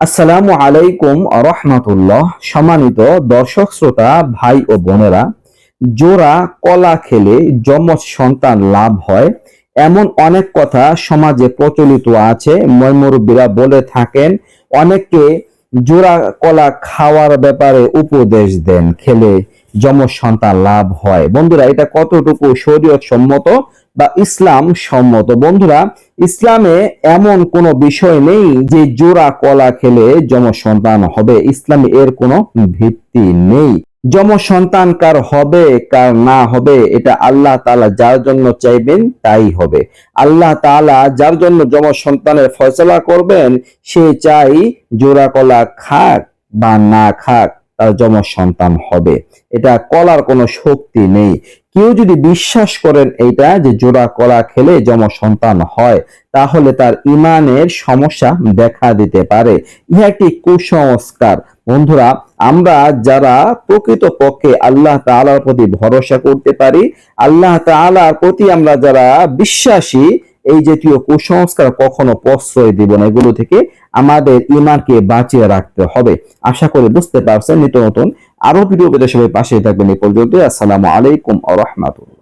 আসসালামু আলাইকুম রহমাতুল্লাহ সম্মানিত দর্শক, শ্রোতা, ভাই ও বোনেরা, জোড়া কলা খেলে যমজ সন্তান লাভ হয়। এমন অনেক কথা সমাজে প্রচলিত আছে। ময়মুরব্বীরা বলে থাকেন, অনেকে জোড়া কলা খাওয়ার ব্যাপারে উপদেশ দেন, খেলে যমজ সন্তান লাভ হয়। বন্ধুরা, এটা কতটুকু শরীয়ত সম্মত বা ইসলাম সম্মত? বন্ধুরা, ইসলামে এমন কোনো বিষয় নেই যে জোড়া কলা খেলে যম সন্তান হবে। ইসলামে এর কোনো ভিত্তি নেই। যম সন্তান কার হবে, কার না হবে, এটা আল্লাহ তাআলা যার জন্য চাইবেন তাই হবে। আল্লাহ তাআলা যার জন্য যম সন্তানের ফয়সলা করবেন, সে চাই জোড়া কলা খাক বা না খাক। তার যম সন্তান হবে। এটা কলার কোনো শক্তি নেই। কেউ যদি বিশ্বাস করেন এইটা যে জোড়া কলা খেলে যম সন্তান হয়, তাহলে তার ইমানের সমস্যা দেখা দিতে পারে। ইহা একটি কুসংস্কার। বন্ধুরা, আমরা যারা প্রকৃত পক্ষে আল্লাহ তাআলার প্রতি ভরসা করতে পারি, আল্লাহ তাআলার প্রতি আমরা যারা বিশ্বাসী এই জাতীয় কুসংস্কার কখনো প্রশ্রয় দিব না। এগুলো থেকে আমাদের ইমানকে বাঁচিয়ে রাখতে হবে। আশা করে বুঝতে পারছেন, নিত্য নতুন আরও ভিডিও পেতে সবাই পাশে থাকবেন। এই পর্যন্ত আসসালামু আলাইকুম আ রহমাতুল্লাহ।